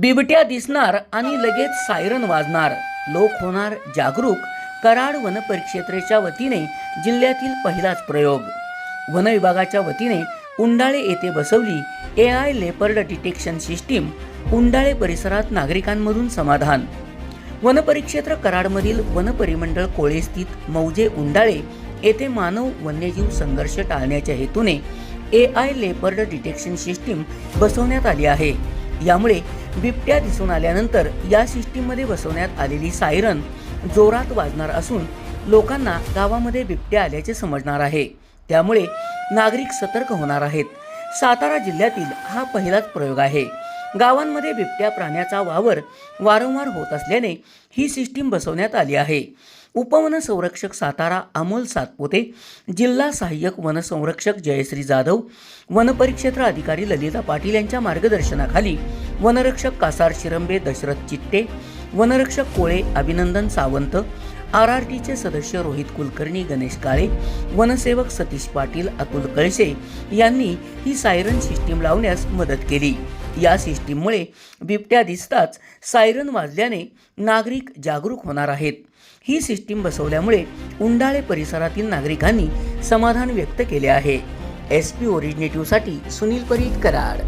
बिबट्या दिसणार आणि लगेच सायरन वाजणार. लोक होणार जागरूक. कराड वन परिक्षेत्रेच्या वतीने जिल्ह्यातील पहिलाच प्रयोग. वन विभागाच्या वतीने उंडाळे येथे बसवली A I leopard detection system Undale परिसरात नागरिकांमधून समाधान. वनपरिक्षेत्र कराडमधील वनपरिमंडळ कोळे स्थित मौजे उंडाळे येथे मानव वन्यजीव संघर्ष टाळण्याच्या हेतूने A I leopard detection system बसवण्यात आली आहे. यामुळे बिबट्या दिसून आल्यानंतर या सिस्टीममध्ये बसवण्यात आलेली सायरन जोरात वाजणार असून लोकांना गावामध्ये बिबट्या आल्याचे समजणार आहे. त्यामुळे नागरिक सतर्क होणार आहेत. सातारा जिल्ह्यातील हा पहिलाच प्रयोग आहे. गावांमध्ये बिबट्या प्राण्याचा वावर वारंवार होत असल्याने ही सिस्टीम बसवण्यात आली आहे. उपवन संरक्षक सातारा अमोल सातपुते जिल्हा सहाय्यक वनसंरक्षक जयश्री जाधव वनपरिक्षेत्र अधिकारी ललिता पाटील यांच्या मार्गदर्शनाखाली वनरक्षक कासार शिरंबे दशरथ चित्ते वनरक्षक कोळे अभिनंदन सावंत आर आर टीचे सदस्य रोहित कुलकर्णी गणेश काळे वनसेवक सतीश पाटील अतुल कळसे यांनी ही सायरन सिस्टीम लावण्यास मदत केली. या सिस्टीममुळे बिबट्या दिसताच सायरन वाजल्याने नागरिक जागरूक होणार आहेत. ही सिस्टीम बसवल्यामुळे उंडाळे परिसरातील नागरिकांनी समाधान व्यक्त केले आहे. एस पी ओरिजिनेटिव्हसाठी सुनील परीत कराड.